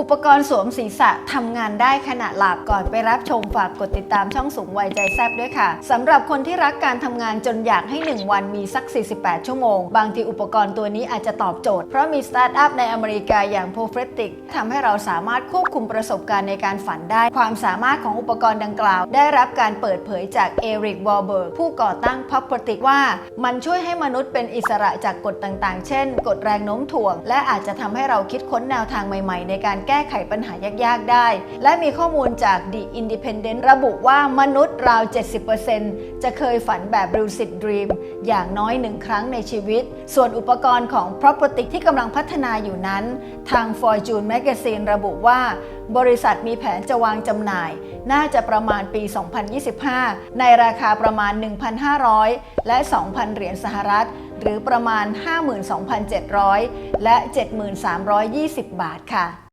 อุปกรณ์สวมศีรษะทำงานได้ขณะหลับก่อนไปรับชมฝากกดติดตามช่องสูงวัยใจแซบด้วยค่ะสำหรับคนที่รักการทำงานจนอยากให้ 1 วันมีสัก 48 ชั่วโมง บางทีอุปกรณ์ตัวนี้อาจจะตอบโจทย์ เพราะมีสตาร์ทอัพในอเมริกาอย่าง p r o f e t i c ทำให้เราสามารถควบคุมประสบการณ์ในการฝันได้ ความสามารถของอุปกรณ์ดังกล่าว ได้รับการเปิดเผยจากเอริกวอลเบิร์กผู้ก่อตั้ง p r o p e t i c ว่า มันช่วยให้มนุษย์เป็นอิสระจากกฎต่างๆ เช่น กฎแรงโน้มถ่วง และอาจจะทำให้เราคิดค้นแนวทางใหม่ ๆ ในการแก้ไขปัญหายากๆได้ และมีข้อมูลจาก The Independent ระบุว่ามนุษย์ราว 70%จะเคยฝันแบบ lucid dream อย่างน้อยหนึ่งครั้งในชีวิต ส่วนอุปกรณ์ของ Property ที่กำลังพัฒนาอยู่นั้น ทาง Fortune Magazine ระบุว่า บริษัทมีแผนจะวางจำหน่าย น่าจะประมาณปี 2025 ในราคาประมาณ 1,500 และ 2,000 เหรียญสหรัฐหรือประมาณ 52,700 และ 7,320 บาทค่ะ